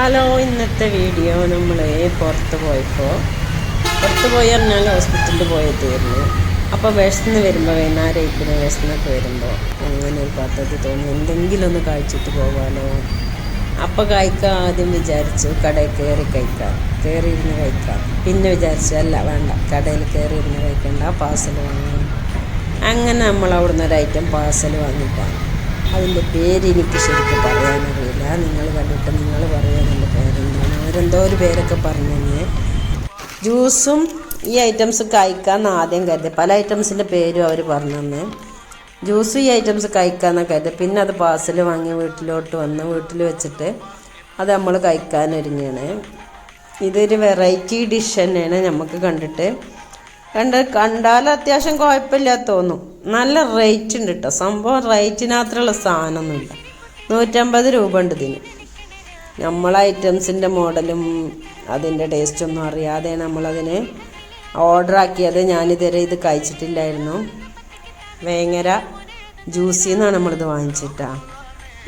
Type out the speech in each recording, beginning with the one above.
Hello ഇന്നത്തെ video നമ്മൾ പുറത്ത് പോയപ്പോൾ പുറത്ത് പോയി പറഞ്ഞാൽ ഹോസ്പിറ്റലിൽ തീർന്നു അപ്പോൾ വിശന്ന് വരുമ്പോൾ വൈകുന്നേരം ഇരിക്കുന്ന വിശന്നൊക്കെ വരുമ്പോൾ അങ്ങനെ ഒരു പദ്ധതി തോന്നി. എന്തെങ്കിലും ഒന്ന് കഴിച്ചിട്ട് പോകാനോ അപ്പോൾ കഴിക്കാൻ ആദ്യം വിചാരിച്ചു കടയിൽ കയറി കഴിക്കാം. കയറി ഇരുന്ന് കഴിക്കാം. പിന്നെ വിചാരിച്ചു അല്ല വേണ്ട കടയിൽ കയറി ഇരുന്ന് കഴിക്കണ്ട പാർസൽ വാങ്ങാം. അങ്ങനെ നമ്മൾ അവിടുന്ന് ഒരു ഐറ്റം പാസൽ വാങ്ങിയിട്ടാണ് അതിന്റെ പേര് എനിക്ക് ശരിക്കും പറയാനറിയില്ല. നിങ്ങൾ കണ്ടിട്ട് നിങ്ങൾ പറയാൻ എന്റെ പേരെന്താണ്? അവരെന്തോ ഒരു പേരൊക്കെ പറഞ്ഞു തന്നെ. ജ്യൂസും ഈ ഐറ്റംസ് കഴിക്കാമെന്ന് ആദ്യം കരുതി. പല ഐറ്റംസിന്റെ പേരും അവർ പറഞ്ഞു തന്നെ. ജ്യൂസ് ഈ ഐറ്റംസ് കഴിക്കാമെന്ന് കരുതി. പിന്നെ അത് പാർസൽ വാങ്ങി വീട്ടിലോട്ട് വന്ന് വീട്ടിൽ വെച്ചിട്ട് അത് നമ്മൾ കഴിക്കാനൊരുങ്ങാണ് ഇതൊരു വെറൈറ്റി ഡിഷ് തന്നെയാണ് നമുക്ക് കണ്ടിട്ട്. കണ്ട് കണ്ടാൽ അത്യാവശ്യം കുഴപ്പമില്ല തോന്നും. നല്ല റേറ്റ് ഉണ്ട് കേട്ടോ സംഭവം റേറ്റിനകത്തുള്ള സാധനമൊന്നുമില്ല നൂറ്റമ്പത് രൂപ ഉണ്ട് ഇതിന്. നമ്മൾ ഐറ്റംസിന്റെ മോഡലും അതിന്റെ ടേസ്റ്റൊന്നും അറിയാതെ നമ്മളതിന് ഓർഡറാക്കിയത് ഞാനിതുവരെ ഇത് കഴിച്ചിട്ടില്ലായിരുന്നു. വേങ്ങര ജ്യൂസിൽ നിന്നാണ് നമ്മളിത് വാങ്ങിച്ചിട്ടാ.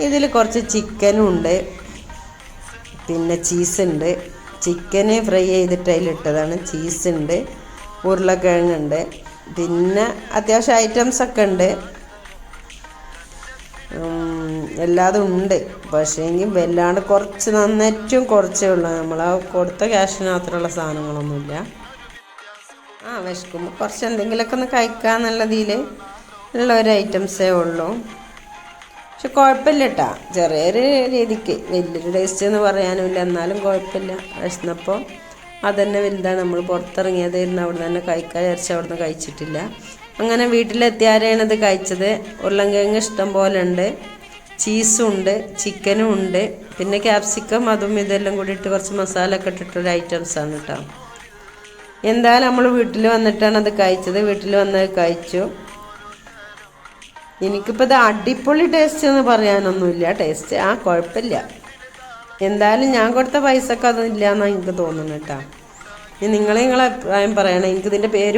ഇതിൽ കുറച്ച് ചിക്കനും ഉണ്ട്. പിന്നെ ചീസ് ഉണ്ട്. ചിക്കന് ഫ്രൈ ചെയ്തിട്ട് അതിലിട്ടതാണ്. ചീസ് ഉണ്ട്. ഉരുളക്കിഴങ്ങുണ്ട് പിന്നെ അത്യാവശ്യം ഐറ്റംസ് ഒക്കെ ഉണ്ട്. എല്ലാതും ഉണ്ട്. പക്ഷേങ്കിൽ വല്ലാണ്ട് കുറച്ച് നന്നേറ്റവും കുറച്ചേ ഉള്ളൂ. നമ്മൾ ആ കൊടുത്ത മാത്രമുള്ള സാധനങ്ങളൊന്നുമില്ല. ആ വിശക്കുമ്പോൾ കുറച്ച് എന്തെങ്കിലുമൊക്കെ ഒന്ന് കഴിക്കാന്നുള്ളതിൽ ഉള്ള ഒരു ഐറ്റംസേ ഉള്ളൂ. പക്ഷെ കുഴപ്പമില്ല കേട്ടാ ചെറിയൊരു രീതിക്ക്. വലിയൊരു ടേസ്റ്റ് എന്ന് പറയാനുമില്ല. എന്നാലും കുഴപ്പമില്ല. വിശന്നപ്പോൾ അതന്നെ വലുതാണ്. നമ്മൾ പുറത്തിറങ്ങിയത് ഇരുന്ന് അവിടെ തന്നെ കഴിക്കാൻ വിചാരിച്ച് അവിടെ നിന്ന് കഴിച്ചിട്ടില്ല. അങ്ങനെ വീട്ടിലെത്തിയാരെയാണ് ഇത് കഴിച്ചത്? ഉരുളൻകിഴങ്ങ് ഇഷ്ടം പോലെ ഉണ്ട്. ചീസും ഉണ്ട് ചിക്കനും ഉണ്ട്. പിന്നെ ക്യാപ്സിക്കം അതും ഇതെല്ലാം കൂടി ഇട്ട് കുറച്ച് മസാല ഒക്കെ ഇട്ടിട്ടൊരു ഐറ്റംസാണ് കേട്ടോ എന്തായാലും നമ്മൾ വീട്ടിൽ വന്നിട്ടാണ് അത് കഴിച്ചത്. വീട്ടിൽ വന്നത് കഴിച്ചു. എനിക്കിപ്പോൾ ഇത് അടിപൊളി ടേസ്റ്റ് എന്ന് പറയാനൊന്നുമില്ല. ടേസ്റ്റ് ആ കുഴപ്പമില്ല. എന്തായാലും ഞാൻ കൊടുത്ത പൈസക്ക് അതില്ല എന്നാണ് എനിക്ക് തോന്നുന്നത് കേട്ടോ. നിങ്ങൾ നിങ്ങളെ അഭിപ്രായം പറയണം. എനിക്കിതിന്റെ പേര്